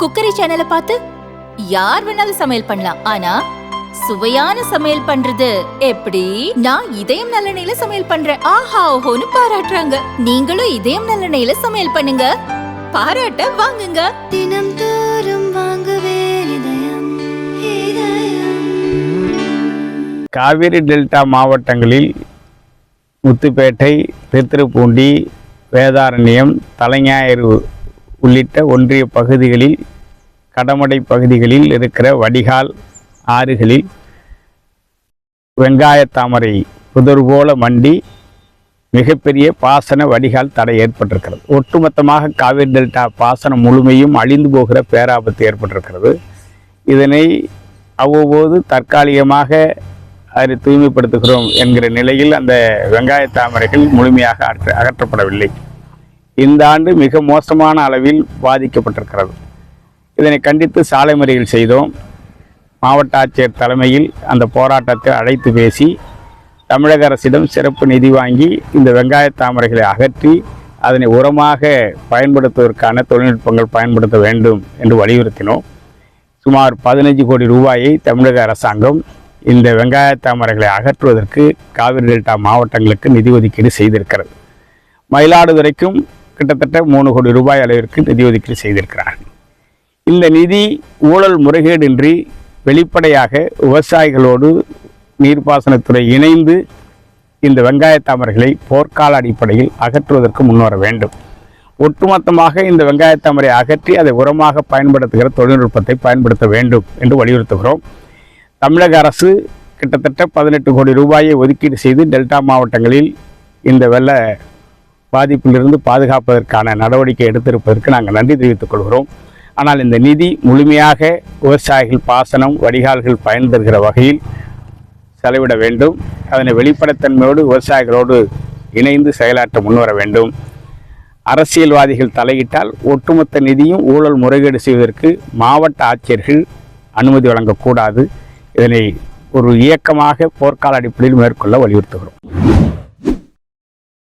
Cookery சேனலை பார்த்து யார் வேணாலும் சமையல் பண்ணலாம். ஆனா சுவையான சமையல் பண்றது எப்படி? நான் இதயம் நல்லெண்ணெயில சமையல் பண்றேன். ஆஹா ஓஹோன்னு பாராட்டுறாங்க. நீங்களும் இதயம் நல்லெண்ணெயில சமையல் பண்ணுங்க. பாராட்ட வாங்குங்க. தினம் தோறும் வாங்குவே இதயம் இதயம். காவிரி டெல்டா மாவட்டங்களில் முத்துப்பேட்டை திருத்துறைப்பூண்டி வேதாரண்யம் தலைஞாயிறு உள்ளிட்ட ஒன்றிய பகுதிகளில் கடமடை பகுதிகளில் இருக்கிற வடிகால் ஆறுகளில் வெங்காய தாமரை புதர் போல மண்டி மிகப்பெரிய பாசன வடிகால் தடை ஏற்பட்டிருக்கிறது. ஒட்டுமொத்தமாக காவிரி டெல்டா பாசனம் முழுமையும் அழிந்து போகிற பேராபத்து ஏற்பட்டிருக்கிறது. இதனை அவ்வப்போது தற்காலிகமாக அதை தூய்மைப்படுத்துகிறோம் என்கிற நிலையில் அந்த வெங்காய தாமரைகள் முழுமையாக அகற்ற அகற்றப்படவில்லை. இந்த ஆண்டு மிக மோசமான அளவில் பாதிக்கப்பட்டிருக்கிறது. இதனை கண்டித்து சாலை மறியல் செய்தோம். மாவட்ட ஆட்சியர் தலைமையில் அந்த போராட்டத்தை அழைத்து பேசி தமிழக அரசிடம் சிறப்பு நிதி வாங்கி இந்த வெங்காய தாமரைகளை அகற்றி அதனை உரமாக பயன்படுத்துவதற்கான தொழில்நுட்பங்கள் பயன்படுத்த வேண்டும் என்று வலியுறுத்தினோம். சுமார் பதினைஞ்சு கோடி ரூபாயை தமிழக அரசாங்கம் இந்த வெங்காய தாமரைகளை அகற்றுவதற்கு காவிரி டெல்டா மாவட்டங்களுக்கு நிதி ஒதுக்கீடு செய்திருக்கிறது. மயிலாடுதுறைக்கும் கிட்டத்தட்ட மூணு கோடி ரூபாய் அளவிற்கு நிதி ஒதுக்கீடு செய்திருக்கிறார்கள் இந்த நிதி ஊழல் முறைகேடின்றி வெளிப்படையாக விவசாயிகளோடு நீர்ப்பாசனத்துறை இணைந்து இந்த வெங்காய தாமரைகளை போர்க்கால அடிப்படையில் அகற்றுவதற்கு முன்வர வேண்டும். ஒட்டுமொத்தமாக இந்த வெங்காய தாமரை அகற்றி அதை உரமாக பயன்படுத்துகிற தொழில்நுட்பத்தை பயன்படுத்த வேண்டும் என்று வலியுறுத்துகிறோம். தமிழக அரசு கிட்டத்தட்ட பதினெட்டு கோடி ரூபாயை ஒதுக்கீடு செய்து டெல்டா மாவட்டங்களில் இந்த வெள்ள பாதிப்பிலிருந்து பாதுகாப்பதற்கான நடவடிக்கை எடுத்திருப்பதற்கு நாங்கள் நன்றி தெரிவித்துக் கொள்கிறோம். ஆனால் இந்த நிதி முழுமையாக விவசாயிகள் பாசனம் வடிகால்கள் பயன் தருகிற வகையில் செலவிட வேண்டும். அதனை வெளிப்படைத்தன்மையோடு விவசாயிகளோடு இணைந்து செயலாற்ற முன்வர வேண்டும். அரசியல்வாதிகள் தலையிட்டால் ஒட்டுமொத்த நிதியும் ஊழல் முறைகேடு செய்வதற்கு மாவட்ட ஆட்சியர்கள் அனுமதி வழங்கக்கூடாது. இதனை ஒரு இயக்கமாக போர்க்கால அடிப்படையில் மேற்கொள்ள வலியுறுத்துகிறோம்.